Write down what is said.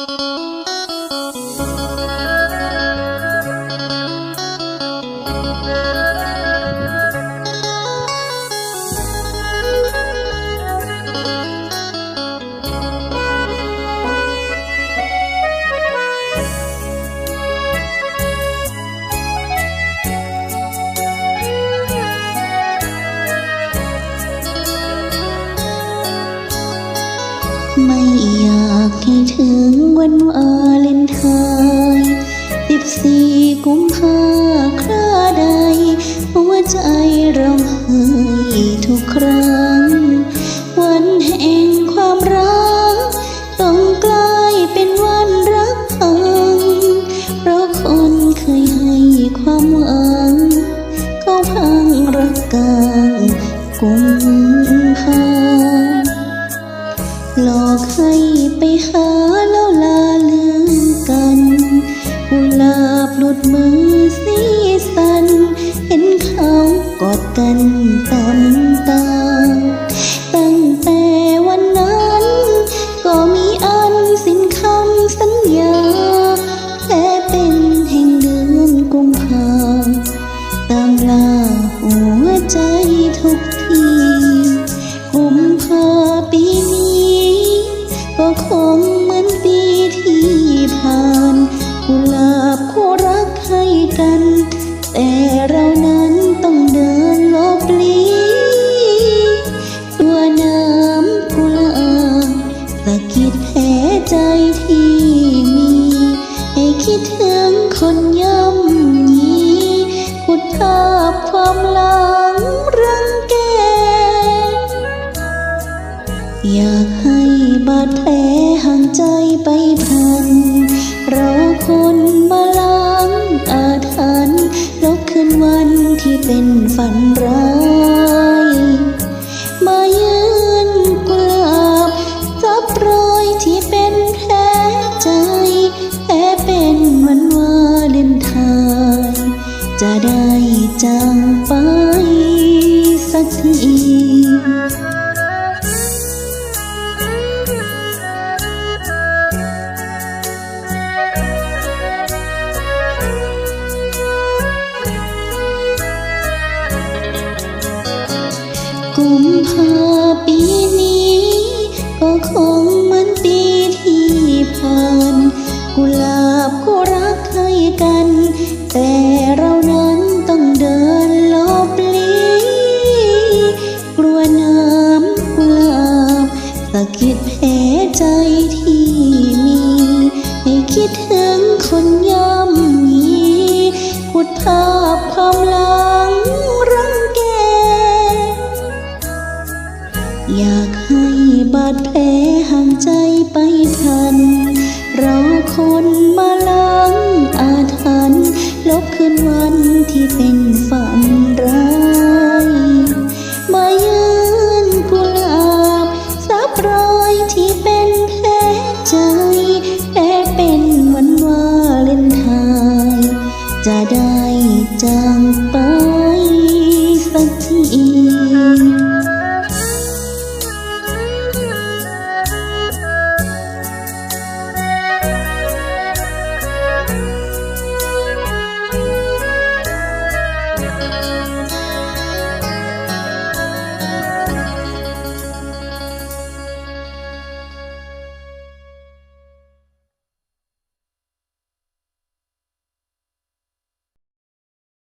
ไใจร้องไห้ทุกครั้ง วันแห่งความรักต้องกลายเป็นวันรักพังเพราะคนเคยให้ความหวังเขาพังรักกลางกุมภาหลอกให้ไปหาแล้วลาลืมกันกุหลาบหลุดมือ อดกันตำตา ตั้งแต่วันนั้น ก็มีอันสิ้นคำสัญญาแค่เป็นแห่งเดือนกุมภาตามลาหัวใจทุกทีกุมภาปีนี้ ก็คงเหมือนปีที่ผ่านกุหลาบคู่รักให้กันแต่ คิดถึงคนย่ำยีขุดภาพความหลังรังแก อยากให้บาดแผลห่างใจไปพัน เราคนมาล้างอาถรรพ์ลบคืนวันที่เป็นฝันร้าย จะได้จากไปสักทีกุมภาปีนี้ ก็คงเหมือนปีที่ผ่าน กุหลาบก็รักใครกันแต่ สะกิดแผลใจที่มี ให้คิดถึงคนย่ำยีขุดภาพความหลังรังแก อยากให้บาดแผลห่างใจไปทันรอคนมาล้างอาถรรพ์ลบคืนวันที่เป็นฝัน chẳng bao